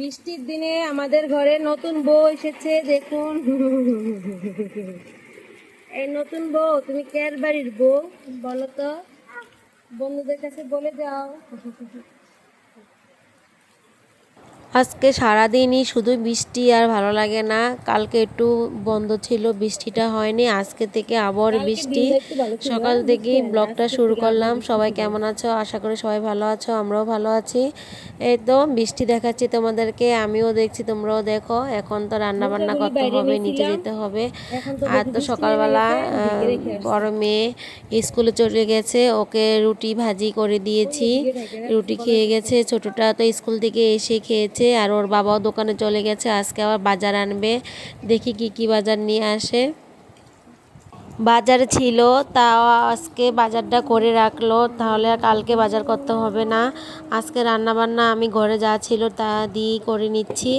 বৃষ্টির দিনে আমাদের ঘরে নতুন বউ এসেছে, দেখুন। এই নতুন বউ, তুমি কেয়ার বাড়ির বউ বলো তো? বন্ধুদের কাছে বলে যাও। আজকে সারাদিনই শুধু বৃষ্টি আর ভালো লাগে না। কালকে একটু বন্ধ ছিল বৃষ্টিটা হয়নি। আজকে থেকে আবার বৃষ্টি। সকাল থেকেই ব্লগটা শুরু করলাম। সবাই কেমন আছো? আশা করি সবাই ভালো আছো আমরাও ভালো আছি। এই তো বৃষ্টি দেখাচ্ছি তোমাদেরকে আমিও দেখছি তোমরাও দেখো। এখন তো রান্না বান্না করতে হবে নিচে যেতে হবে। আর তো সকালবেলা। বড় মেয়ে স্কুলে চলে গেছে। ওকে রুটি ভাজি করে দিয়েছি। রুটি খেয়ে গেছে। ছোটটা তো স্কুল থেকে এসে খেয়েছে। আর ওর বাবাও দোকানে চলে গেছে। আজকে আবার বাজার আনবে। দেখি কি কি বাজার নিয়ে আসে। বাজার ছিল তাও আজকে বাজারটা করে রাখল। তাহলে আর কালকে বাজার করতে হবে না। আজকে রান্না বান্না আমি ঘরে যা ছিল তা দিয়েই করে নিচ্ছি।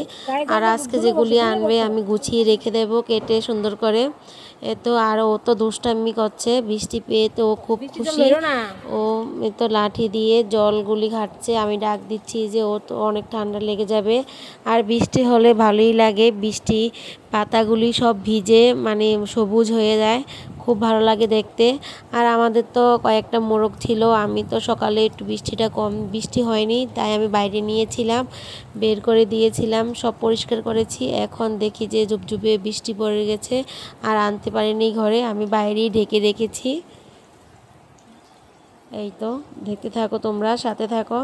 আর আজকে যেগুলি আনবে আমি গুছিয়ে রেখে দেবো কেটে সুন্দর করে। এ তো আর ও তো দুষ্টামি করছে বৃষ্টি পেয়ে তো ও খুব খুশি। ও এ তো লাঠি দিয়ে জলগুলি ঘাটছে আমি ডাক দিচ্ছি যে ও তো অনেক ঠান্ডা লেগে যাবে। আর বৃষ্টি হলে ভালোই লাগে। বৃষ্টি পাতাগুলি সব ভিজে মানে সবুজ হয়ে যায়। খুব ভালো লাগে দেখতে। আর আমাদের তো কয়েকটা মোরগ ছিল। আমি তো সকালে একটু বৃষ্টিটা কম, বৃষ্টি হয়নি, তাই আমি বাইরে নিয়েছিলাম, বের করে দিয়েছিলাম, সব পরিষ্কার করেছি। এখন দেখি যে ঝুপঝুপে বৃষ্টি পড়ে গেছে আর আনতে পারিনি ঘরে, আমি বাইরেই ঢেকে রেখেছি। এই তো, দেখতে থাকো তোমরা, সাথে থাকো।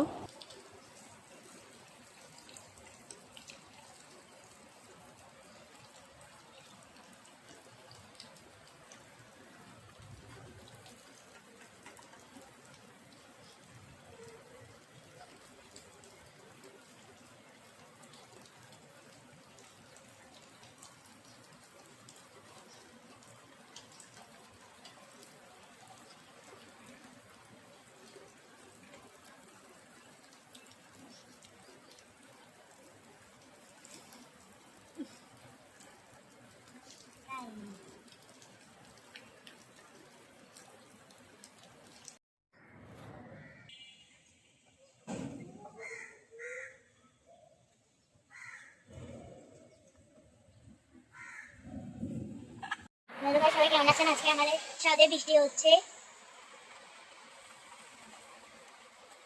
আছেন আজকে আমাদের ছাদে বৃষ্টি হচ্ছে।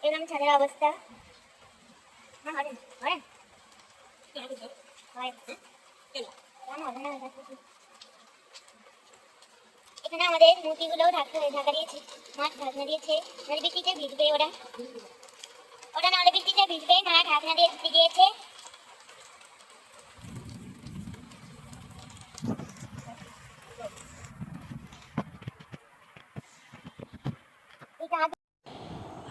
এরকম ছাদের অবস্থা। হ্যাঁ। এখানে আমাদের মুরগিগুলো ঢাকা ঢাকা দিয়েছে, মাছ ঢাকনা দিয়েছে। বৃষ্টিতে ভিজবে ওরা। ওরা নাহলে বৃষ্টিতে ভিজবে না ঢাকনা দিয়ে দিয়েছে এটা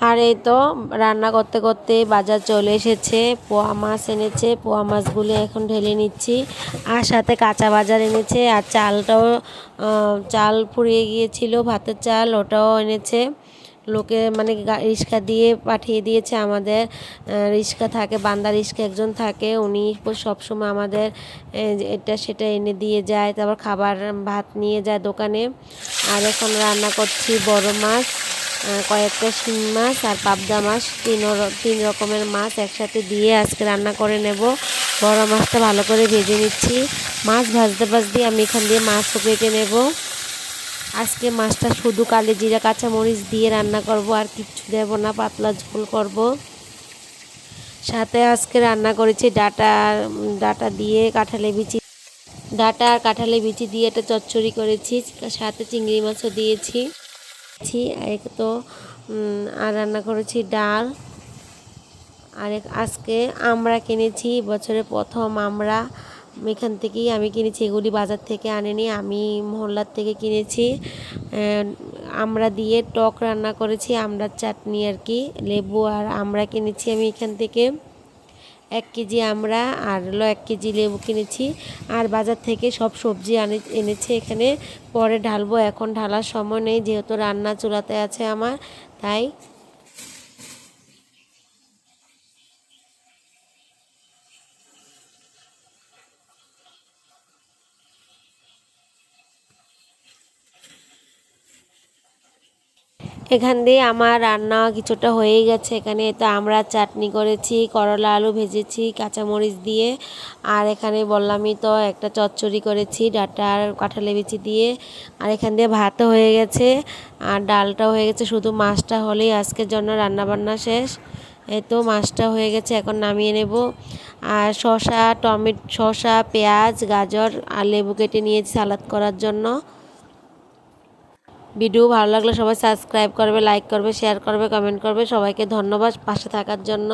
আর এই তো রান্না করতে করতে বাজার চলে এসেছে। পোয়া মাছ এনেছে, পোয়া মাছগুলি এখন ঢেলে নিচ্ছি। আর সাথে কাঁচা বাজার এনেছে, আর চালটাও চাল ফুরিয়ে গিয়েছিল, ভাতের চাল, ওটাও এনেছে। লোকে মানে রিক্সা দিয়ে পাঠিয়ে দিয়েছে আমাদের। রিক্সা থাকে, বান্দা রিক্সা একজন থাকে, উনি সবসময় আমাদের এটা সেটা এনে দিয়ে যায়। তারপর খাবার, ভাত নিয়ে যায় দোকানে। আর এখন রান্না করছি বড় মাছ। কয়েকটা শিং মাছ আর পাবদা মাছ, তিন তিন রকমের মাছ একসাথে দিয়ে আজকে রান্না করে নেব। বড় মাছটা ভালো করে ভেজে নিচ্ছি। মাছ ভাজতে ভাজতে আমি এখান দিয়ে মাছও কেটে নেব। আজকে মাছটা শুধু কালি জিরা, কাঁচামরিচ দিয়ে রান্না করব আর কিচ্ছু দেব না, পাতলা ঝোল করব। সাথে আজকে রান্না করেছি ডাটা ডাটা দিয়ে কাঁঠালে বিচি, ডাটা আর কাঁঠালে বিচি দিয়ে একটা চচ্চড়ি করেছি। সাথে চিংড়ি মাছও দিয়েছি। ছি এক তো আর রান্না করেছি ডাল। আর আজকে আমরা কিনেছি বছরে প্রথম আমরা। এখান থেকেই আমি কিনেছি, এগুলি বাজার থেকে আনেনি, আমি মহল্লার থেকে কিনেছি। আমরা দিয়ে টক রান্না করেছি, আমড়ার চাটনি আর কি, লেবু আর আমরা কিনেছি আমি এখান থেকে। এক কেজি আমরা আর হলো এক কেজি লেবু কিনেছি। আর বাজার থেকে সব সবজি আনে, এনেছে এখানে। পরে ঢালবো, এখন ঢালার সময় নেই, যেহেতু রান্না চুলাতে আছে আমার, তাই এখান দিয়ে আমার রান্না কিছুটা হয়েই গেছে এখানে। তো আমরা চাটনি করেছি, করলা আলু ভেজেছি, কাঁচামরিচ দিয়ে। আর এখানে বললামই তো একটা চচ্চড়ি করেছি, ডাটা আর কাঁঠালে বিচি দিয়ে। আর এখান দিয়ে ভাতও হয়ে গেছে, আর ডালটাও হয়ে গেছে, শুধু মাছটা হলেই আজকের জন্য রান্নাবান্না শেষ। এই তো মাছটা হয়ে গেছে, এখন নামিয়ে নেব। আর শসা, টমেটো, শসা, পেঁয়াজ, গাজর আর লেবু কেটে নিয়েছি সালাদ করার জন্য। ভিডিও ভালো লাগলে সবাই সাবস্ক্রাইব করবে লাইক করবে শেয়ার করবে কমেন্ট করবে। সবাইকে ধন্যবাদ পাশে থাকার জন্য।